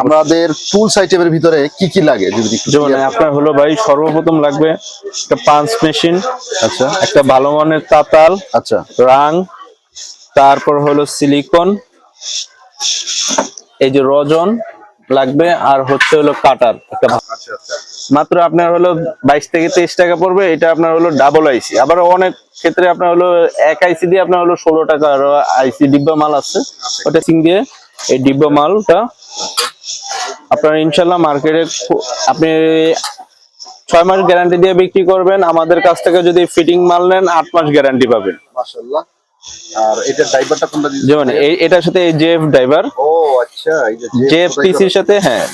আমাদের টুলস আইটেমের ভিতরে কি কি লাগে? যেমন আপনার হলো ভাই সর্বপ্রথম লাগবে একটা পাঞ্চ মেশিন আচ্ছা। একটা ভালো মানের তাতাল আচ্ছা। রাং তারপর হলো সিলিকন এই যে রজন লাগবে আর হচ্ছে হলো কাটার একটা ভা- মাত্র আপনার হলো বাইশ থেকে তেইশ টাকা পড়বে এটা আপনার হলো ডাবল আইসি আবার অনেক ক্ষেত্রে আপনার হলো এক আইসি দিয়ে আপনার হলো ষোলো টাকা আর আইসি ডিব্বা মাল আছে। ওটা সিং দিয়ে এই ডিব্বা মালটা আপনার ইনশাল্লাহ মার্কেটে আপনি ছয় মাস গ্যারান্টি দিয়ে বিক্রি করবেন। আমাদের কাছ থেকে যদি ফিটিং মাল নেন আট মাস গ্যারান্টি পাবেন। মাশাআল্লাহ। আর এটা ড্রাইভারটা কোনটা যেমন এটার সাথে ড্রাইভার ও আচ্ছা পিসির সাথে হ্যাঁ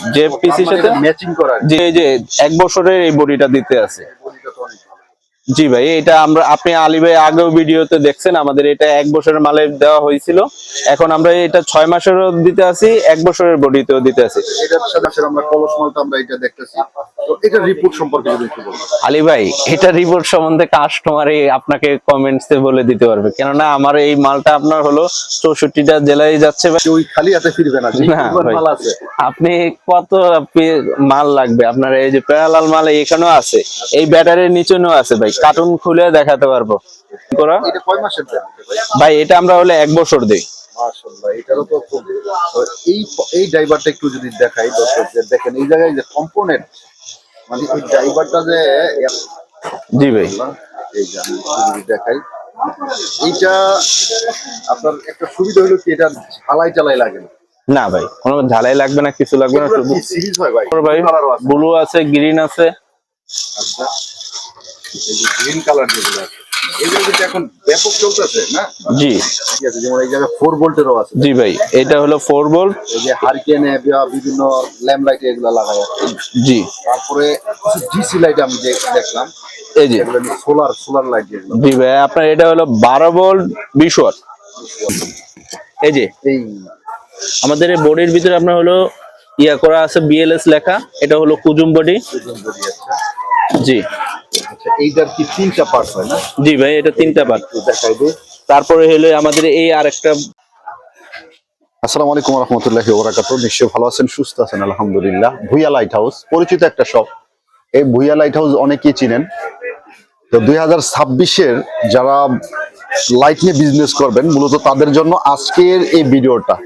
পিসির সাথে। ম্যাচিং করা যে এই যে এক বছরের এই বডিটা দিতে আছে বডিটা তো অনেক ভালো জি ভাই এটা আমরা আপনি আলী ভাই আগেও ভিডিওতে দেখছেন আমাদের এটা এক বছরের মালে দেওয়া হয়েছিল। এখন আমরা এটা ছয় মাসেরও দিতে আছি এক বছরের বডিতেও দিতে আছি। আলী ভাই এটা রিপোর্ট সম্বন্ধে কাস্টমারই আপনাকে কমেন্টস এ বলে দিতে পারবে। কেননা আমার এই মালটা আপনার হলো চৌষট্টিটা জেলায় যাচ্ছে ভাই। ওই খালি হাতে ফিরবে না আপনি কত মাল লাগবে? আপনার এই যে প্যারালাল মাল এখানেও আছে এই ব্যাটারির নিচেও আছে ভাই। কার্টুন খুলে দেখাতে পারব। করা? ভাই এটা আমরা হলে এক বছর দিই। মাশাআল্লাহ এটারও তো খুব এই এই ড্রাইভারটা একটু যদি দেখাই দর্শকদের দেখেন এই জায়গায় যে কম্পোনেন্ট মানে এই ড্রাইভারটা যে জি ভাই। এই যে যদি দেখাই এইটা আপনার একটা সুবিধা হলো কি এটা ঝালাই টালাই লাগে না? না ভাই কোনো ঝালাই লাগবে না কিছু লাগবে না সিরিজ হয় ভাই? ব্লু আছে। গ্রিন আছে। আচ্ছা। এই যে গ্রিন কালার যেগুলো আছে এগুলো কিন্তু এখন ব্যাপক চলতেছে না? জি। ঠিক আছে যেমন এই জায়গায় ফোর ভোল্টেরও আছে। জি ভাই এটা হলো ফোর এই যে হারিকেনে বিভিন্ন ল্যাম্প লাইটে এগুলো লাগায় জি। তারপরে ডিসি লাইট আমি দেখলাম এই যে। সোলার সোলার লাইট জি ভাই আপনার এটা হলো বারো ভোল্ট বিশ ওয়াট এই যে। এই। আমাদের এই বডির ভিতরে আপনার হলো ইয়া করা আছে বিএলএস লেখা এটা হলো কুজুম বডি আছে জি। আচ্ছা এইটার কি তিনটা পার্ট হয় না? জি ভাই এটা তিনটা পার্ট দেখাই দিই। তারপরে হলো আমাদের এই আরেকটা আসসালামু আলাইকুম রহমতুল্লাহি ওবরাকাতু নিশ্চয়ই ভালো আছেন সুস্থ আছেন আলহামদুলিল্লাহ। ভুইয়া লাইট হাউস পরিচিত একটা শপ এই ভুইয়া লাইট হাউস অনেকেই চিনেন। তো দুই হাজার ছাব্বিশের যারা লাইট নিয়ে বিজনেস করবেন মূলত তাদের জন্য আজকের এই ভিডিওটা।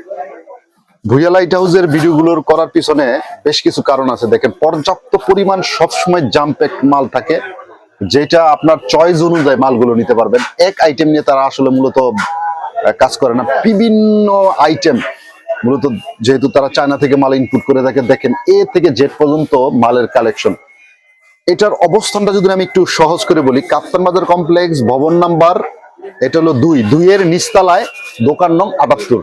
ভুইয়া লাইট হাউসের ভিডিওগুলোর করার পিছনে বেশ কিছু কারণ আছে। দেখেন পর্যাপ্ত পরিমাণ সবসময় জাম্পেক মাল থাকে। যেটা আপনার চয়েস অনুযায়ী মালগুলো নিতে পারবেন। এক আইটেম নিয়ে তারা আসলে মূলত কাজ করে না। বিভিন্ন আইটেম মূলত যেহেতু তারা চায়না থেকে মাল ইনপুট করে থাকে দেখেন এ থেকে জেড পর্যন্ত মালের কালেকশন এটার অবস্থানটা যদি আমি একটু সহজ করে বলি কাপ্তান বাজার কমপ্লেক্স ভবন নাম্বার এটা হলো দুই। দুইয়ের নিস্তালায় দোকান নং আটাত্তর।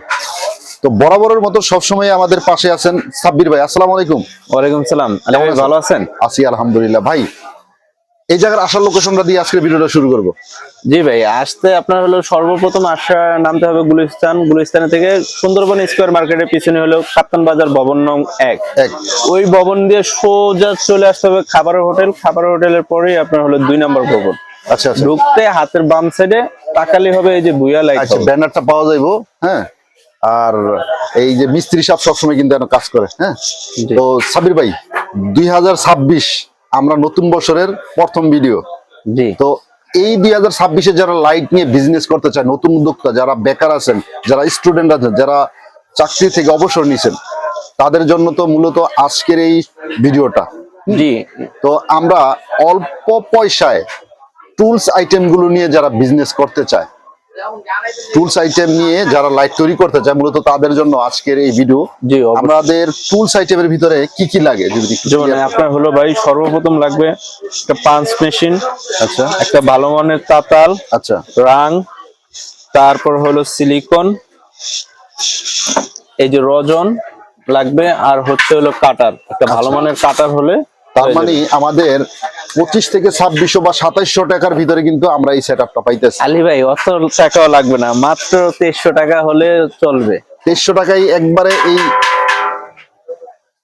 তো বরাবরের মতো সবসময় আমাদের পাশে আছেন সাব্বির ভাই। আসসালামু আলাইকুম। ওয়ালাইকুম সালাম। ভালো আছেন? আছি আলহামদুলিল্লাহ। ভাই এই জায়গার আসার লোকেশনটা দিয়ে আজকের ভিডিওটা শুরু করব। জি ভাই আসতে আপনার হলো সর্বপ্রথম আসা নামতে হবে গুলিস্তান। গুলিস্তান থেকে সুন্দরবন স্কোয়ার মার্কেটের পিছনে হলো কাপ্তান বাজার ভবন নং এক। ওই ভবন দিয়ে সোজা চলে আসতে হবে খাবারের হোটেল। খাবারের হোটেলের পরেই আপনার হলো দুই নম্বর ভবন। আচ্ছা আচ্ছা। ঢুকতে হাতের বাম সাইডে তাকালি হবে এই যে ভুইয়া লাইট আচ্ছা ব্যানারটা পাওয়া যাইবো হ্যাঁ? আর এই যে মিস্ত্রি সাহেব সবসময় কিন্তু কাজ করে হ্যাঁ? তো সাবির ভাই দুই হাজার ছাব্বিশ আমরা নতুন বছরের প্রথম ভিডিও জি। তো এই দুই হাজার ছাব্বিশে যারা লাইট নিয়ে বিজনেস করতে চায় নতুন উদ্যোক্তা যারা বেকার আছেন যারা স্টুডেন্ট আছেন যারা চাকরি থেকে অবসর নিছেন তাদের জন্য তো মূলত আজকের এই ভিডিওটা জি। তো আমরা অল্প পয়সায় টুলস আইটেমগুলো নিয়ে যারা বিজনেস করতে চায় টুলস আইটেম নিয়ে যারা লাইট তৈরি করতে চায় মূলত তাদের জন্য আজকের এই ভিডিও জি। আমাদের টুলস আইটেমের ভিতরে কি কি লাগে যদি যেমন আপনার হলো ভাই সর্বপ্রথম লাগবে একটা পাঞ্চ মেশিন আচ্ছা। একটা ভালো মানের তাতাল আচ্ছা। রাং তারপর হলো সিলিকন এই যে রজন লাগবে আর হচ্ছে হলো কাটার একটা ভালো মানের কাটার হলে তার মানে আমাদের পঁচিশ থেকে ছাব্বিশশো বা সাতাইশশো টাকার ভিতরে কিন্তু আমরা এই সেট আপটা পাইতেছি। আলী ভাই অত টাকাও লাগবে না মাত্র তেইশশো টাকা হলে চলবে। তেইশশো টাকায় একবারে এই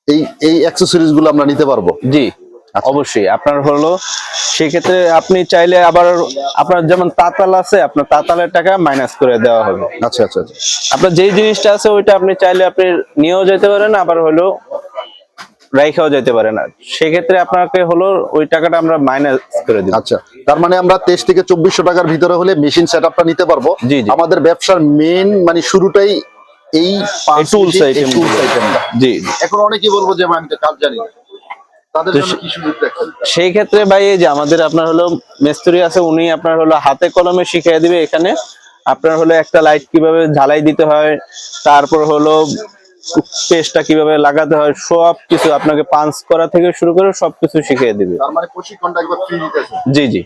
এই এই অ্যাক্সেসরিজগুলো আমরা নিতে পারব। জি অবশ্যই। আপনার হলো সেক্ষেত্রে আপনি চাইলে আবার আপনার যেমন তাতাল আছে আপনার তাতালের টাকা মাইনাস করে দেওয়া হবে। আচ্ছা আচ্ছা আচ্ছা। আপনার যেই জিনিসটা আছে ওইটা আপনি চাইলে আপনি নিয়েও যেতে পারেন আবার হলো রাইখাও যেতে পারেন সেক্ষেত্রে আপনাকে হলো ওই টাকাটা আমরা মাইনাস করে দিব। আচ্ছা তার মানে আমরা তেইশ থেকে চব্বিশশো টাকার ভিতরে হলে মেশিন সেট আপটা নিতে পারব। আমাদের ব্যবসার মেন মানে শুরুটাই এই পাঁচ tools piece, এই item tools গুলো। item টা। জি। এখন অনেকেই বলব যে আমি তো কাজ জানি সেই ক্ষেত্রে ভাই এই যে আমাদের আপনার হলো মেস্তুরি আছে উনি আপনার হলো হাতে কলমে শিখিয়ে দিবে এখানে। আপনার হলো একটা লাইট কীভাবে ঝালাই দিতে হয় তারপর হলো পেস্টটা কীভাবে লাগাতে হয় সব কিছু আপনাকে পাঞ্চ করা থেকে শুরু করে সবকিছু শিখিয়ে দিবে। তার মানে জি জি।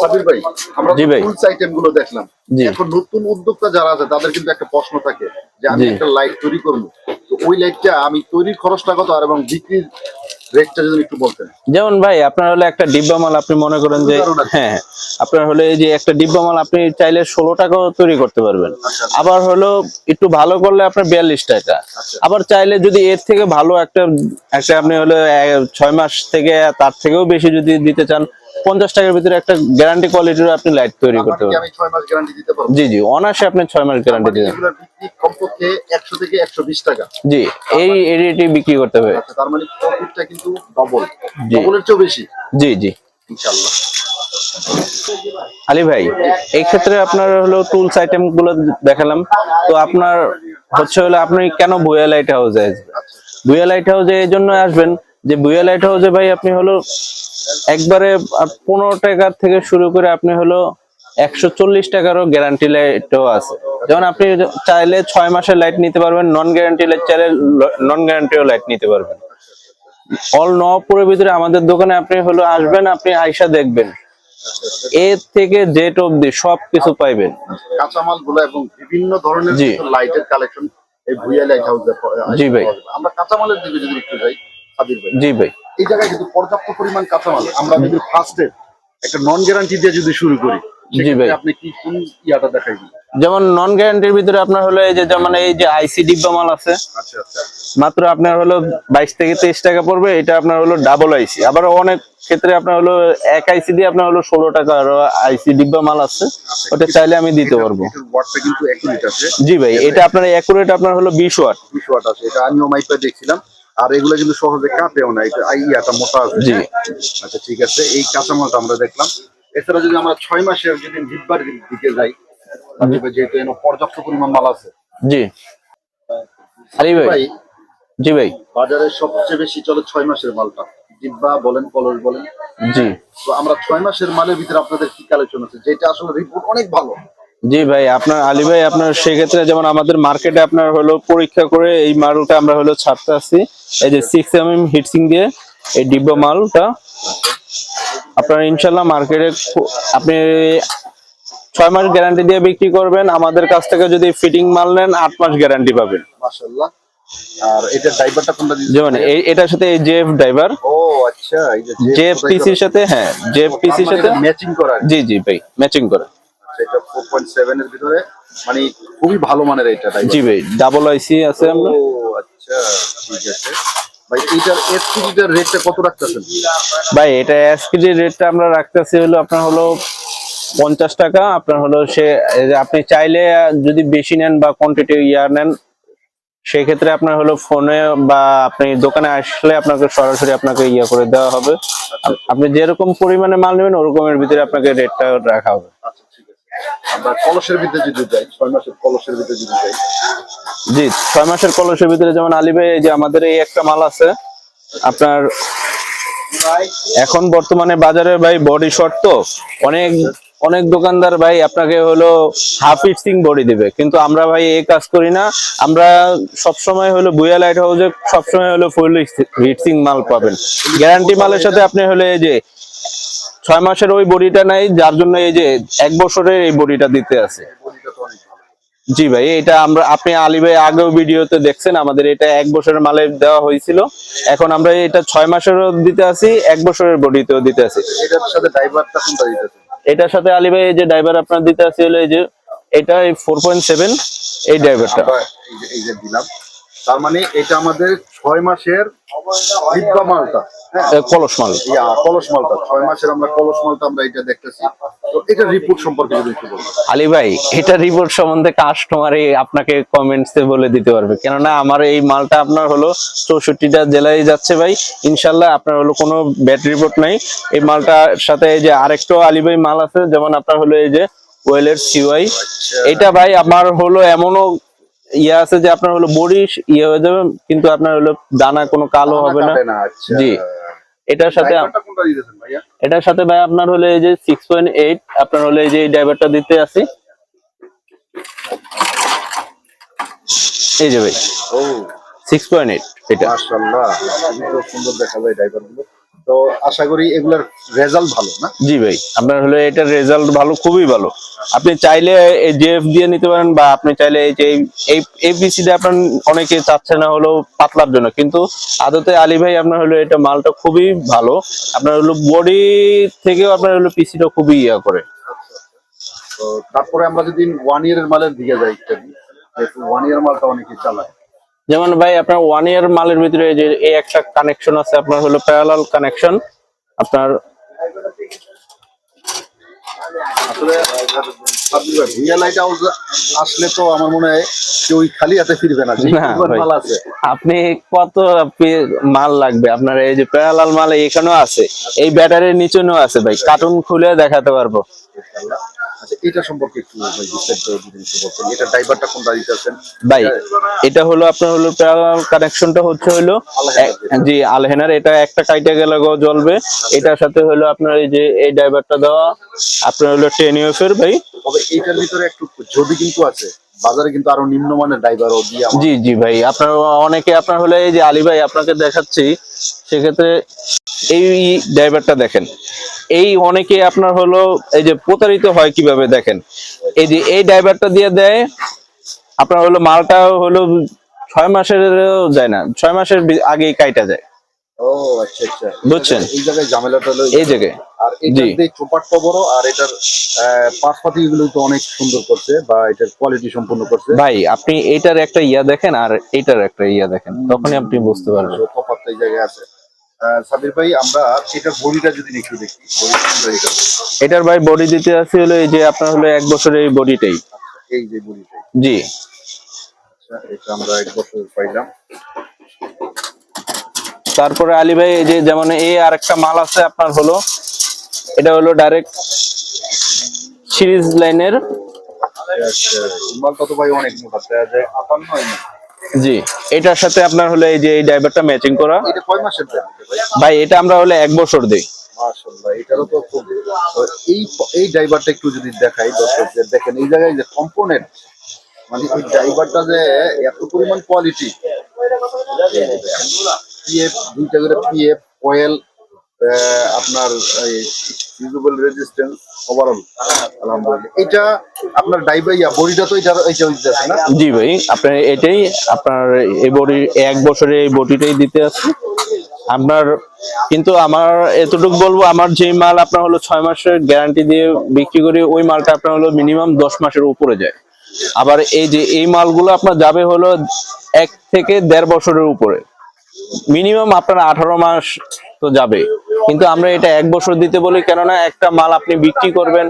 সাবির ভাই আমরা। টুলস আইটেমগুলো দেখলাম। এখন নতুন উদ্যোক্তা যারা আছে তাদের কিন্তু একটা প্রশ্ন থাকে যে আমি একটা লাইট তৈরি করব। তো ওই লাইটটা আমি তৈরির খরচটা কত আর এবং বিক্রির রেটটা যদি একটু বলতেন যেমন ভাই আপনার হলে একটা ডিব্বা মাল আপনি মনে করেন যে হ্যাঁ আপনার হলে এই যে একটা ডিব্বা মাল আপনি চাইলে ষোলো টাকাও তৈরি করতে পারবেন আচ্ছা। আবার হলো একটু ভালো করলে আপনার বিয়াল্লিশ টাকা আচ্ছা। আবার চাইলে যদি এর থেকে ভালো একটা একটা আপনি হলো ছয় মাস থেকে তার থেকেও বেশি যদি দিতে চান পঞ্চাশ টাকার ভিতরে একটা গ্যারান্টি কোয়ালিটির আপনি লাইট তৈরি করতে পারবেন। দিতে পারব? জি জি অনার্সে আপনি ছয় মাস গ্যারান্টি দিবেন এগুলোর কমপক্ষে একশো থেকে একশো বিশ টাকা। জি এই এরিয়াটি বিক্রি করতে হবে। আচ্ছা তার মানে প্রফিটটা কিন্তু ডবল ডবলের চেয়েও বেশি। জি জি। ইনশাল্লাহ আলী ভাই এই ক্ষেত্রে আপনার হলো টুলস আইটেমগুলো দেখালাম। তো আপনার হচ্ছে হলো আপনি কেন ভুয়া লাইট হাউসে আসবেন? ভুয়া লাইট হাউসে এই জন্য আসবেন যে ভুয়া লাইট হাউসে ভাই আপনি হলো একবারে পনেরো টাকার থেকে শুরু করে আপনি হলো একশো চল্লিশ টাকারও গ্যারান্টি লাইটও আছে। যেমন আপনি চাইলে ছয় মাসের লাইট নিতে পারবেন নন গ্যারান্টি লাইট চাইলে নন গ্যারান্টিও লাইট নিতে পারবেন। অল নবপুরের ভিতরে আমাদের দোকানে আপনি হলো আসবেন আপনি আইসা দেখবেন। এর থেকে জেট অব্দি সব কিছু পাইবেন। কাঁচামালগুলো এবং বিভিন্ন ধরনের জি। লাইটের কালেকশন এই ভুইয়া লাইট হাউসে জি ভাই। আমরা কাঁচামালের দিকে যদি একটু যাই জি ভাই। এই জায়গায় কিন্তু পর্যাপ্ত পরিমাণ কাঁচামাল আমরা যদি ফার্স্টে একটা নন গ্যারান্টি দিয়ে যদি শুরু করি জি ভাই। আপনি কি কোন ইয়াটা দেখাইবেন যেমন নন গ্যারান্টির ভিতরে আপনার হলো এই যে যেমন এই যে আইসি ডিব্বা মাল আছে আচ্ছা আচ্ছা। মাত্র আপনার হলো বাইশ থেকে তেইশ টাকা পড়বে এটা আপনার হলো ডাবল আইসি আবার অনেক ক্ষেত্রে আপনার হলো এক আইসি দিয়ে আপনার হলো ষোলো টাকা আর আইসি ডিব্বা মাল আছে ওটা চাইলে আমি দিতে পারব। জি ভাই এটা আপনার অ্যাকুরেট আপনার হলো বিশ ওয়াট বিশ ওয়াট আছে এটা আমিও মাইপা দেখছিলাম। আর এগুলো কিন্তু সহজে কাটেও না এটা ইয়াটা মোটা আছে জি। আচ্ছা ঠিক আছে এই কাঁচামালটা আমরা দেখলাম। এছাড়া যদি আমরা ছয় মাসের যদি জিব্বার দিকে যাই যেহেতু এনে পর্যাপ্ত পরিমাণ মাল আছে। জি। আলী ভাই ভাই। জি ভাই। বাজারে সবচেয়ে বেশি চলে ছয় মাসের মালটা। জিব্বা বলেন কলস বলেন। জি। তো আমরা ছয় মাসের মালের ভিতরে আপনাদের কি কালেকশন আছে? যেটা আসলে রিপোর্ট অনেক ভালো। জি ভাই আপনার আলী ভাই আপনার সেক্ষেত্রে যেমন আমাদের মার্কেটে আপনার হলো পরীক্ষা করে এই মালটা আমরা হলো ছাড়তে আসছি এই যে সিক্স এম এম হিটসিং দিয়ে এই ডিব্বা মালটা। আপনার ইনশাল্লাহ মার্কেটে আপনি ছয় মাস গ্যারান্টি দিয়ে বিক্রি করবেন। আমাদের কাছ থেকে যদি ফিটিং মাল নেন আট মাস গ্যারান্টি পাবেন। মাশাআল্লাহ। আর এটা ড্রাইভারটা কোনটা যেমন এই এটার সাথে জেএফ ড্রাইভার ও আচ্ছা এই যে জেএফ পিসির সাথে হ্যাঁ জেএফ পিসির সাথে। ম্যাচিং করা। জি জি ভাই ম্যাচিং করে। আচ্ছা, এটা 4.7 এর ভিতরে। মানে খুবই ভালো মানের এটা। জি ভাই ডাবল আইসি আছে আমরা। ও আচ্ছা ঠিক আছে। ভাই এটার এসপিডিটার রেটটা কত রাখতেছেন? ভাই এটা রেটটা আমরা রাখতেছি হলো আপনার হলো পঞ্চাশ টাকা। আপনার হলো সে আপনি চাইলে যদি বেশি নেন বা কোয়ান্টিটি ইয়া নেন সেক্ষেত্রে আপনার হলো ফোনে বা আপনি দোকানে আসলে আপনাকে সরাসরি আপনাকে ইয়া করে দেওয়া হবে। আপনি যেরকম পরিমাণে মাল নেবেন ওরকমের ভিতরে আপনাকে রেটটা রাখা হবে। আচ্ছা কলসের ভিতরে জি, ছয় মাসের কলসের ভিতরে যেমন আলী ভাই যে আমাদের এই একটা মাল আছে, আপনার এখন বর্তমানে বাজারে ভাই বডি শর্ট তো, অনেক অনেক দোকানদার ভাই আপনাকে হলো হাফ ইটসিং বডি দিবে। কিন্তু আমরা ভাই এই কাজ করি না, আমরা সবসময় হলো বুয়া লাইট হাউসে সবসময় হলো ফুল হিটসিং মাল পাবেন। গ্যারান্টি মালের সাথে আপনি হলো এই যে ছয় মাসের ওই বডিটা নাই যার জন্য এই যে এক বছরের এই বডিটা দিতে আছে। জি ভাই এটা আমরা আপনি আলী ভাই আগেও ভিডিওতে দেখছেন আমাদের এটা এক বছরের মালে দেওয়া হয়েছিল। এখন আমরা এটা ছয় মাসেরও দিতে আছি এক বছরের বডিতেও দিতে আছি। এটার সাথে ড্রাইভারটা কোনটা দিতেছেন এটার সাথে আলী ভাই এই যে ড্রাইভার আপনার দিতে আছে হলো এই যে এটা ফোর পয়েন্ট সেভেন এই ড্রাইভারটা। এই এই যে দিলাম। তার মানে এটা আমাদের ছয় মাসের ডিব্বা মালটা। কলস মাল। কলস মালটা। ছয় মাসের আমরা কলস মালটা আমরা এটা দেখতেছি। তো এটা রিপোর্ট সম্পর্কে যদি একটু বলবেন আলী ভাই এটা রিপোর্ট সম্বন্ধে কাস্টমারই আপনাকে কমেন্টস বলে দিতে পারবে। কেননা আমার এই মালটা আপনার হলো চৌষট্টিটা জেলায় যাচ্ছে ভাই। ইনশাল্লাহ আপনার হলো কোনো ব্যাড রিপোর্ট নাই। এই মালটার সাথে এই যে আরেকটা আলী ভাই মাল আছে যেমন আপনার হলো এই যে ওয়েলের সিওয়াই এটা ভাই আমার হলো এমনও ইয়ে আছে যে আপনার হলো বডি ইয়ে হয়ে যাবে কিন্তু আপনার হলো দানা কোনো কালো হবে না আচ্ছা। জি। এটার সাথে? এটার সাথে ভাই আপনার হলো এই যে সিক্স পয়েন্ট এইট আপনার হলো এই যে ড্রাইভারটা দিতে আছি এই যে ভাই সিক্স পয়েন্ট এইট এটা সুন্দর দেখা যায় ড্রাইভারগুলো তো আশা করি এগুলার রেজাল্ট ভালো না? জি ভাই আপনার হলো এটার রেজাল্ট ভালো খুবই ভালো। আপনি চাইলে এই জেএফ দিয়ে নিতে পারেন বা আপনি চাইলে এই যে এই এপিসিটা আপনার অনেকে চাচ্ছে না হলো পাতলার জন্য। কিন্তু আদতে আলী ভাই আপনার হলো এটা মালটা খুবই ভালো। আপনার হলো বডি থেকেও আপনার হলো পিসিটা খুবই ইয়া করে। তো তারপরে আমরা যদি ওয়ান ইয়ারের মালের দিকে যাই ওয়ান ইয়ার মালটা অনেকে চালায়। যেমন ভাই আপনার ওয়ান ইয়ার মালের ভিতরে এই যে এই একটা কানেকশন আছে আপনার হলো প্যারালাল কানেকশন আপনার আসলে তো আমার মনে হয় কেউ খালি হাতে ফিরবে না আপনি কত মাল লাগবে? আপনার এই যে প্যারালাল মাল এখানেও আছে এই ব্যাটারির নিচেও আছে ভাই কার্টুন খুলে দেখাতে পারব। আচ্ছা এটা সম্পর্কে একটু ভাই বিস্তারিত যদি একটু বলতেন। এটা ড্রাইভারটা কোনটা দিতেছেন? ভাই এটা হলো আপনার হলো কানেকশনটা হচ্ছে হলো জি আলহেনার। এটা একটা কাইটা গেলে গো জ্বলবে। এটার সাথে হলো আপনার এই যে এই ড্রাইভারটা দেওয়া আপনার হলো টেন এর ভাই। তবে এইটার ভিতরে একটু যদি কিন্তু আছে বাজারে কিন্তু আরও নিম্নমানের ড্রাইভারও দিয়ে জি জি ভাই। আপনার, অনেকে আপনার হলে এই যে আলী ভাই আপনাকে দেখাচ্ছি, সেক্ষেত্রে এই ড্রাইভারটা দেখেন। এই অনেকে আপনার হলো এই যে প্রতারিত হয় কীভাবে দেখেন? এই যে এই ড্রাইভারটা দিয়ে দেয়, আপনার হলো মালটা হলো ছয় মাসের যায় না, ছয় মাসের আগেই কাইটা যায়। ও আচ্ছা আচ্ছা। বুঝছেন? এই জায়গায় ঝামেলাটা হলো এই জায়গায়। আর এটার। যে চোপাটটা বড় আর এটার পাশপাতি গুলো তো অনেক সুন্দর করছে বা এটার কোয়ালিটি সম্পূর্ণ করছে। ভাই আপনি এইটার একটা ইয়া দেখেন আর এইটার একটা ইয়া দেখেন। তখনই আপনি বুঝতে পারবেন। তফাৎ এই জায়গায় আছে। সাবির ভাই আমরা এটার বডিটা যদি একটু দেখি এটার ভাই বডি দিতে আছে হলো এই যে আপনার হলো এক বছরের এই বডিটাই। এই যে বডিটা জি। আচ্ছা এটা আমরা এক বছর পাইলাম। তারপরে আলী ভাই এই যে যেমন এই আর একটা মাল আছে আপনার হলো এটা হলো ডাইরেক্ট সিরিজ লাইনের। জি এটার সাথে আপনার হলো এই যে এই ড্রাইভারটা ম্যাচিং করা। ভাই এটা আমরা হলো এক বছর দেই। এটারও তো খুব এই এই ড্রাইভারটা একটু যদি দেখাই দর্শকদের দেখেন এই জায়গায় যে কম্পোনেন্ট মানে এই ড্রাইভারটা যে এত পরিমাণ কোয়ালিটি আপনার রেজিস্ট্যান্স এটাই, আপনার এই বডি, এক বছরে এই বডিটাই দিতে আপনার, কিন্তু আমার, এতটুকু বলব, আমার যে মাল আপনার হলো ছয় মাসের গ্যারান্টি দিয়ে বিক্রি করি, ওই মালটা আপনার হলো মিনিমাম দশ মাসের উপরে যায়। আবার এই যে এই মালগুলো আপনার যাবে হলো এক থেকে দেড় বছরের উপরে। মিনিমাম আপনার আঠারো মাস তো যাবে। কিন্তু আমরা এটা এক বছর দিতে বলি কেননা একটা মাল আপনি বিক্রি করবেন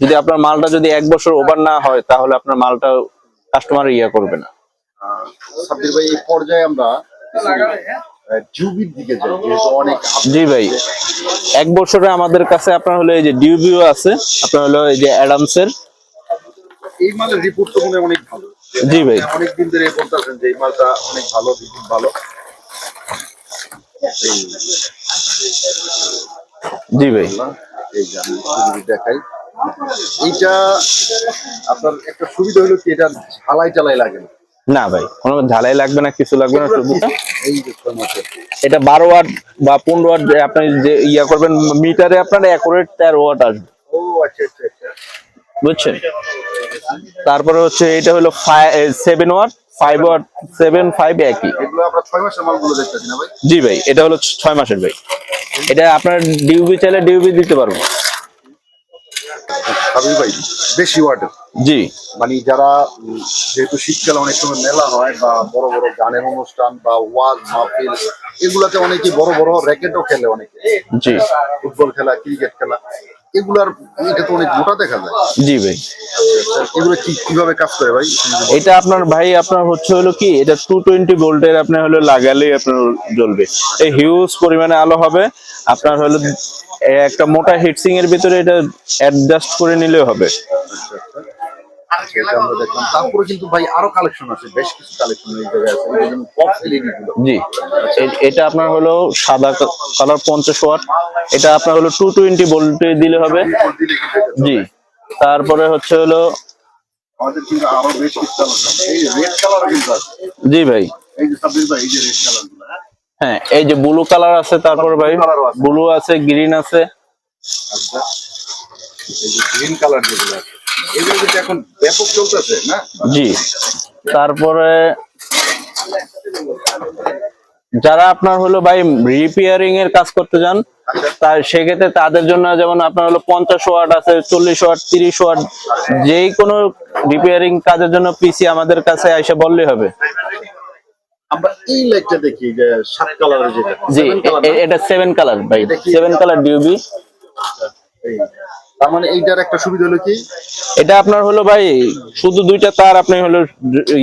যদি আপনার মালটা যদি এক বছর ওভার না হয় তাহলে আপনার মালটা কাস্টমার ইয়া করবে না। সাব্বির ভাই এই পর্যায়ে আমরা জুবির দিকে যাই যেহেতু অনেক জি ভাই এক বছরে আমাদের কাছে আপনার হলো এই যে ডিউবিও আছে আপনার হলো এই যে অ্যাডামসের এই মালের রিপোর্ট তো মনে অনেক ভালো। জি ভাই। অনেক দিন ধরে বলতেছেন যে এই মালটা অনেক ভালো রিপোর্ট ভালো। জি ভাই। এই যে আমি দেখাই। এইটা আপনার একটা সুবিধা হলো কি এটা ঝালাই টালাই লাগে না? না ভাই কোনো ঝালাই লাগবে না কিছু লাগবে না শুধু এই যে ছয় মাসের এটা বারো ওয়াট বা পনেরো ওয়াট আপনি যে ইয়া করবেন মিটারে আপনার অ্যাকুরেট তেরো ওয়াট আসবে। ও আচ্ছা আচ্ছা আচ্ছা। বুঝছেন? তারপরে হচ্ছে এটা হলো seven watt five watt seven five একই। জি ভাই এটা হলো ছয় মাসের ভাই। এটা আপনার ডিউবি চাইলে ডিউবি দিতে পারব। সাবির ভাই বেশি ওয়াটের জি। মানে যারা যেহেতু শীতকালে অনেক সময় মেলা হয় বা বড় বড় গানের অনুষ্ঠান বা ওয়াজ মাহফিল এগুলাতে অনেকে বড় বড় র্যাকেটও খেলে অনেকে। জি। ফুটবল খেলা ক্রিকেট খেলা এগুলার এটা তো অনেক মোটা দেখা যায়। জি ভাই। এগুলো কি কীভাবে কাজ করে ভাই? এটা আপনার ভাই আপনার হচ্ছে হলো কি এটা টু টোয়েন্টি ভোল্টের আপনার হলো লাগালেই আপনার জ্বলবে। এই হিউজ পরিমাণে আলো হবে আপনার হলো একটা মোটা হিটসিং এর ভিতরে এটা অ্যাডজাস্ট করে নিলে হবে। তারপরে কিন্তু ভাই আরও কালেকশন আছে বেশ কিছু কালেকশন এই জায়গায় আছে। এই যেমন পপ এলইডি গুলো। জি। এটা আপনার হলো সাদা কালার পঞ্চাশ ওয়াট এটা আপনার হলো টু টোয়েন্টি ভোল্টে দিলে হবে। জি। তারপরে হচ্ছে হলো জি ভাই। এই যে সাবির ভাই এই যে রেড কালারগুলো হ্যাঁ? এই যে ব্লু কালার আছে তারপর ভাই ব্লু আছে। গ্রিন আছে আচ্ছা এই যে গ্রিন কালার যেগুলো আছে এগুলো কিন্তু এখন ব্যাপক চলতেছে না? জি তারপরে যারা আপনার হলো ভাই রিপেয়ারিং এর কাজ করতে যান তার সেক্ষেত্রে তাদের জন্য যেমন আপনার হলো পঞ্চাশ ওয়াট আছে চল্লিশ ওয়াট তিরিশ ওয়াট যেই কোনো রিপেয়ারিং কাজের জন্য পিসি আমাদের কাছে এসে বললেই হবে। আমরা এই লাইটটা দেখি যে সাত কালারের যেটা। জি? এটা সেভেন কালার ভাই। সেভেন কালার ডিউবি তার মানে এইটার একটা সুবিধা হলো কি? এটা আপনার হলো ভাই শুধু দুইটা তার আপনি হলো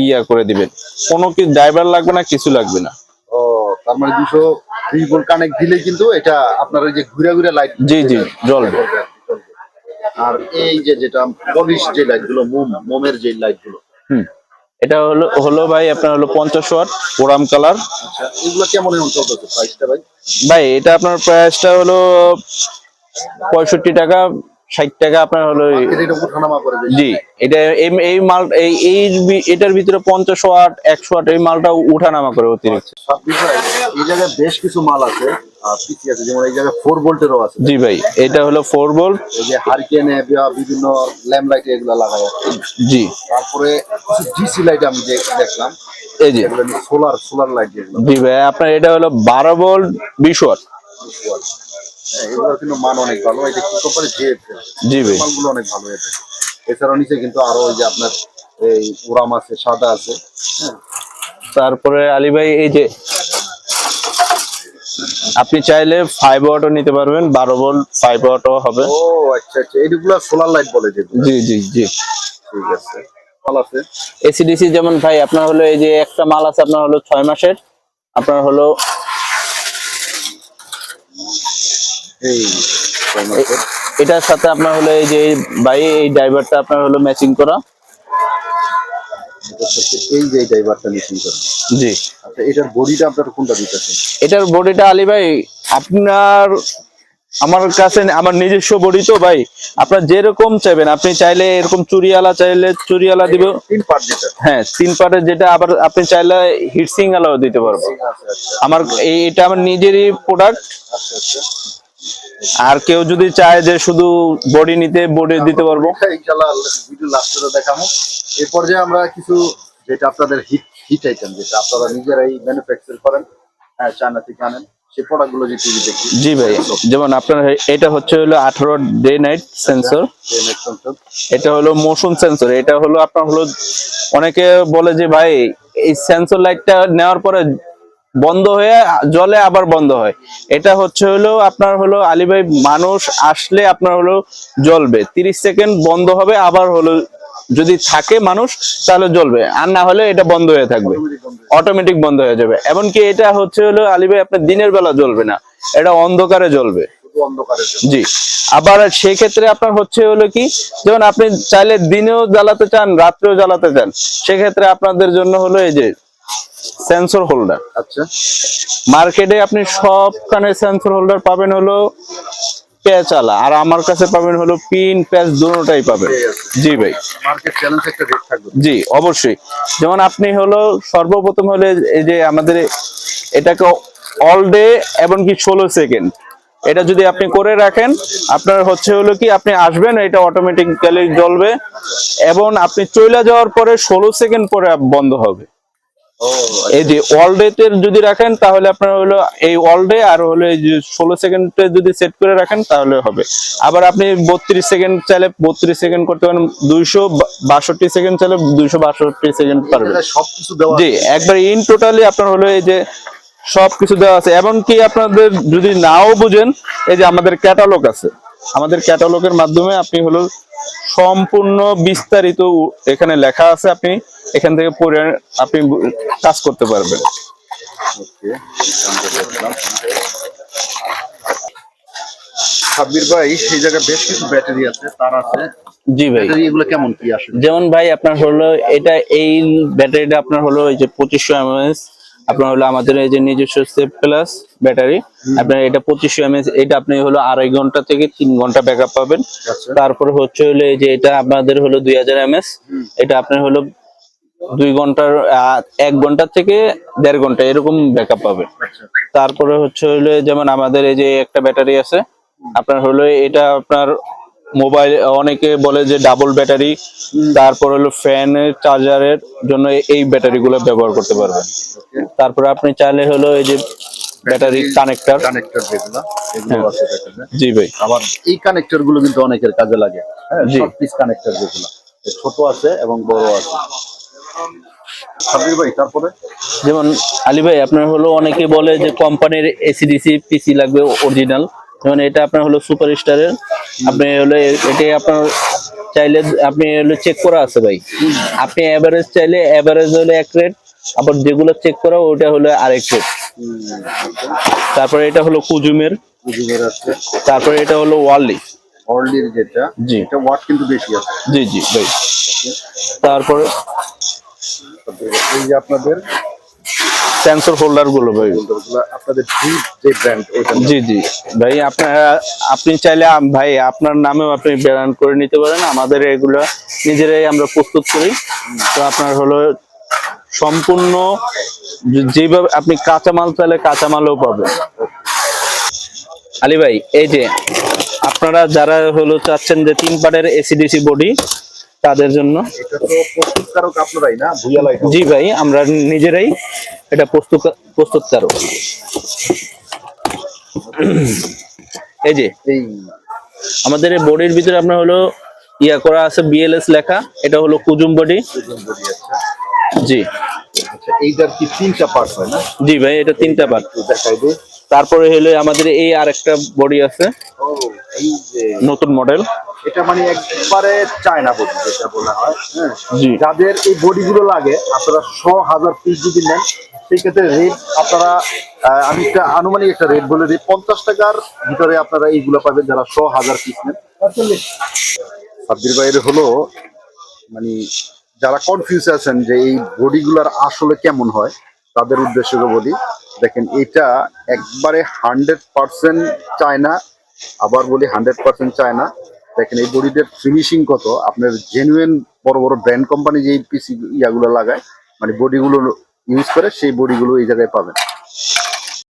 ইয়া করে দিবেন। কোনো কি ড্রাইভার লাগবে না কিছু লাগবে না। ও তার মানে দুশো কানেক্ট দিলে কিন্তু এটা আপনার ওই যে ঘুরে ঘুরে লাইট জি জি জ্বলবে। আর এই যে যেটা পলিশ যে লাইটগুলো মোম মোমের যে লাইটগুলো হুম। এটা হলো হলো ভাই আপনার হলো পঞ্চাশ ওয়াট গোরাম কালার। এগুলো কেমন চলতেছে প্রাইসটা ভাই? ভাই এটা আপনার প্রাইসটা হলো পঁয়ষট্টি টাকা। ষাট টাকা আপনার হলো জি এটা এই এই মাল এই এটার ভিতরে পঞ্চাশ ওয়াট একশো ওয়াট এই মালটা উঠানামা করে অতিরিক্ত। এই জায়গায় বেশ কিছু মাল আছে আছে যেমন এই জায়গায় ফোর ভোল্টেরও আছে। জি ভাই এটা হলো ফোর বোল্ট এই যে হারিকেনে বিভিন্ন ল্যাম্প লাইট এগুলো লাগায় আছে জি। তারপরে কিছু ডিসি লাইট আমি দেখলাম এই যে। সোলার সোলার লাইট জি ভাই আপনার এটা হলো বারো ভোল্ট বিশ ওয়াট এগুলোর কিন্তু মান অনেক ভালো। এটা কি কোম্পানি জেড জি ভাই। মালগুলো অনেক ভালো এটা এছাড়াও নিচে কিন্তু আরও ওই যে আপনার এই উরাম আছে সাদা আছে হ্যাঁ। তারপরে আলী ভাই এই যে আপনি চাইলে ফাইভ ওয়াটও নিতে পারবেন বারো ভোল্ট ফাইভ ওয়াটও হবে। ও আচ্ছা আচ্ছা। এইগুলো সোলার লাইট বলে যেগুলো। জি জি জি। ঠিক আছে। ভালো আছে। এসিডিসি যেমন ভাই আপনার হলো এই যে একটা মাল আছে আপনার হলো ছয় মাসের। আপনার হলো এই এটার সাথে আপনার হলো এই যে ভাই এই ড্রাইভারটা আপনার হলো ম্যাচিং করা? এটার এই যে ড্রাইভারটা মিশিং করে। জি। আচ্ছা এটার বডিটা আপনার কোনটা দিতেছেন এটার বডিটা আলী ভাই আপনার আমার কাছে আমার নিজস্ব বডি তো ভাই। আপনার যেরকম চাইবেন আপনি চাইলে এরকম চুরিয়ালা চাইলে চুরিয়ালা দিব। তিন পার্ট যেটা। হ্যাঁ তিন পার্টের যেটা আবার আপনি চাইলে হিটসিং আলাও দিতে পারব আচ্ছা। আমার এটা আমার নিজেরই প্রোডাক্ট আর কেউ যদি চায় যে শুধু বডি নিতে বডি দিতে পারব। ইনশাআল্লাহ ভিডিও লাস্টে দেখাবো। এর পর্যায়ে আমরা কিছু যেটা আপনাদের হিট হিট আইটেম যেটা আপনারা নিজেরাই ম্যানুফ্যাকচার করেন হ্যাঁ চায়না থেকে আনেন যে জি ভাই যেমন আপনার এটা হচ্ছে হলো আঠারো ডে নাইট সেন্সর এটা হলো মোশন সেন্সর এটা হলো আপনার হলো অনেকে বলে যে ভাই এই সেন্সর লাইটটা নেওয়ার পরে বন্ধ হয়ে জলে আবার বন্ধ হয়। এটা হচ্ছে হলো আপনার হলো আলী ভাই মানুষ আসলে আপনার হলো জ্বলবে। তিরিশ সেকেন্ড বন্ধ হবে, আবার হলো যদি থাকে মানুষ তাহলে জ্বলবে। আর না হলে এটা বন্ধ হয়ে থাকবে। অটোমেটিক বন্ধ হয়ে যাবে। এমনকি এটা হচ্ছে হলো আলী ভাই আপনার দিনের বেলা জ্বলবে না। এটা অন্ধকারে জ্বলবে। জি। আবার সেই ক্ষেত্রে আপনার হচ্ছে হলো কি, যেমন আপনি চাইলে দিনেও জ্বালাতে চান, রাত্রেও জ্বালাতে চান। সেক্ষেত্রে আপনাদের জন্য হলো এই যে সেন্সর হোল্ডার আচ্ছা। মার্কেটে আপনি সবখানে সেন্সর হোল্ডার পাবেন হলো পেঁচালা আর আমার কাছে পাবেন হলো পিন প্যাচ দুটোটাই পাবেন। জি ভাই। মার্কেট চ্যালেঞ্জ একটা রেট থাকবে। জি অবশ্যই। যেমন আপনি হলো সর্বপ্রথম হলে এই যে আমাদের এটাকে অল ডে এমনকি ষোলো সেকেন্ড এটা যদি আপনি করে রাখেন আপনার হচ্ছে হলো কি আপনি আসবেন এটা অটোমেটিক্যালি জ্বলবে এবং আপনি চলে যাওয়ার পরে ষোলো সেকেন্ড পরে বন্ধ হবে। এই যে অল ডে তে যদি রাখেন তাহলে আপনার হলো এই অল ডে আর হলো এই যে ষোলো সেকেন্ডে যদি সেট করে রাখেন তাহলে হবে। আবার আপনি বত্রিশ সেকেন্ড চাইলে বত্রিশ সেকেন্ড করতে পারেন দুইশো বাষট্টি সেকেন্ড চাইলে দুইশো বাষট্টি সেকেন্ড পারবেন। সবকিছু জি একবার ইন টোটালি আপনার হলো এই যে সবকিছু দেওয়া আছে। এমনকি আপনাদের যদি নাও বুঝেন এই যে আমাদের ক্যাটালগ আছে। আমাদের ক্যাটালগের মাধ্যমে আপনি হলো সম্পূর্ণ বিস্তারিত এখানে লেখা আছে আপনি এখান থেকে পড়ে আপনি কাজ করতে পারবেন। ওকে সাব্বির ভাই সেই জায়গায় বেশ কিছু ব্যাটারি আছে তার আছে। জি ভাই। এগুলো কেমন কি যেমন ভাই আপনার হলো এটা এই ব্যাটারিটা আপনার হলো এই যে পঁচিশশো এমএস আপনার হলো আমাদের এই যে নিজস্ব সেফ প্লাস ব্যাটারি। আপনার এটা পঁচিশশো এমএস এটা আপনি হলো আড়াই ঘণ্টা থেকে তিন ঘণ্টা ব্যাকআপ পাবেন। আচ্ছা। তারপরে হচ্ছে হলো এই যে এটা আপনাদের হলো দুই হাজার এমএস এটা আপনার হলো দুই ঘণ্টার এক ঘণ্টা থেকে দেড় ঘণ্টা এরকম ব্যাকআপ পাবেন আচ্ছা। তারপরে হচ্ছে হলো যেমন আমাদের এই যে একটা ব্যাটারি আছে আপনার হলো এটা আপনার মোবাইল অনেকে বলে যে ডাবল ব্যাটারি তারপর হলো ফ্যানের চার্জারের জন্য এই ব্যাটারি গুলো ব্যবহার করতে পারবেন। তারপরে আপনি চাইলে হলো এই যে ব্যাটারি কানেক্টর কানেক্টর যেগুলো এগুলো। আছে জি ভাই। আবার এই কানেক্টরগুলো কিন্তু অনেকের কাজে লাগে। হ্যাঁ। শর্ট পিস কানেক্টর যেগুলো ছোট আছে এবং বড় আছে। সাব্বির ভাই তারপরে? যেমন আলী ভাই আপনার হলো অনেকে বলে যে কোম্পানির এসিডিসি পিসি লাগবে অরিজিনাল যেমন এটা আপনার হলো সুপার স্টারের আপনি হলো এ- এটাই আপনার চাইলে আপনি হলো চেক করা আছে ভাই। আপনি এভারেজ চাইলে এভারেজ হলো এক রেট আবার যেগুলো চেক করা ওটা হলো আরেক রেট তারপরে এটা হলো কুজুমের। তারপরে এটা হলো ওয়ার্লি। যেটা জি। এটা ওয়াট কিন্তু বেশি আছে। জি জি ভাই। তারপরে এই যে আপনাদের সেন্সর হোল্ডারগুলো ভাই। আপনাদের যে ব্র্যান্ড জি জি। ভাই আপনারা আপনি চাইলে ভাই আপনার নামেও আপনি ব্র্যান্ড করে নিতে পারেন। আমাদের এগুলো নিজেরাই আমরা প্রস্তুত করি। তো আপনার হলো সম্পূর্ণ যেভাবে আপনি কাঁচামাল চাইলে কাঁচামালও পাবেন। আলী ভাই এই যে আপনারা যারা হলো চাচ্ছেন যে তিন পাটের এসিডিসি বডি তাদের জন্য। জি ভাই আমরা নিজেরাই এটা প্রস্তুত প্রস্তুতকারক। এই যে আমাদের এই বডির ভিতরে আপনার হলো ইয়া করা আছে বিএলএস লেখা। এটা হলো কুজুম বডি। ওজন জি। আচ্ছা এইটার কি তিনটা পার্ট হয় না? জি ভাই এটা তিনটা পার্ট দেখাই দিই। তারপরে হলো আমাদের এই আরেকটা বডি আছে। এই যে। নতুন মডেল এটা মানে একবারে চায়না বডি যেটা বলা হয় হ্যাঁ। যাদের এই বডি গুলো লাগে আপনারা শ হাজার পিস যদি নেন সেই ক্ষেত্রে রেট আপনারা আমি একটা আনুমানিক একটা রেট বলে দিই পঞ্চাশ টাকার ভিতরে আপনারা এইগুলো পাবেন যারা শ হাজার পিস নেন। সাব্বির ভাইয়ের হলো মানে যারা কনফিউজ আছেন যে এই বডি বডিগুলার আসলে কেমন হয় তাদের উদ্দেশ্যে বলি, দেখেন এটা একবারে হান্ড্রেড পার্সেন্ট চায়না, আবার বলি হান্ড্রেড পার্সেন্ট চায়না। দেখেন এই বডিদের ফিনিশিং কত? আপনার জেনুইন বড় বড় ব্র্যান্ড কোম্পানি যে পিসি ইয়াগুলো লাগায় মানে বডিগুলো ইউজ করে সেই বডিগুলো এই জায়গায় পাবেন।